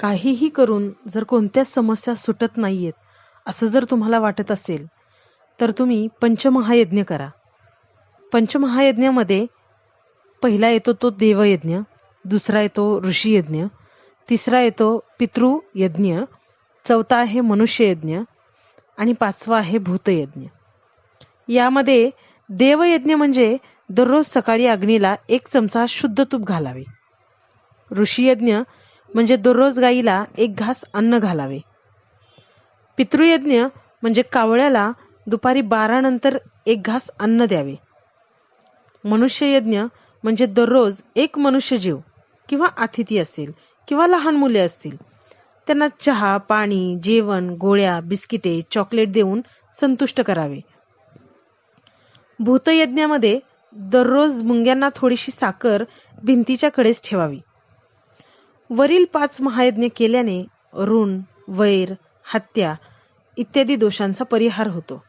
काहीही करून जर कोणत्याच समस्या सुटत नाहीयेत असं जर तुम्हाला वाटत असेल तर तुम्ही पंचमहायज्ञ करा. पंचमहायज्ञामध्ये पहिला येतो तो देवयज्ञ दुसरा येतो ऋषीयज्ञ तिसरा येतो पितृयज्ञ चौथा आहे मनुष्ययज्ञ आणि पाचवा आहे भूतयज्ञ. यामध्ये देवयज्ञ म्हणजे दररोज सकाळी अग्नीला एक चमचा शुद्ध तूप घालावे. ऋषीयज्ञ म्हणजे दररोज गाईला एक घास अन्न घालावे. पितृयज्ञ म्हणजे कावळ्याला दुपारी बारा नंतर एक घास अन्न द्यावे. मनुष्ययज्ञ म्हणजे दररोज एक मनुष्यजीव किंवा अतिथी असेल किंवा लहान मुले असतील. त्यांना चहा पाणी जेवण गोळ्या बिस्किटे चॉकलेट देऊन संतुष्ट करावे. भूतयज्ञामध्ये दररोज मुंग्यांना थोडीशी साखर भिंतीच्या कडेच ठेवावी. वरील पाच महायज्ञ केल्याने ऋण वैर हत्या इत्यादी दोषांचा परिहार होतो.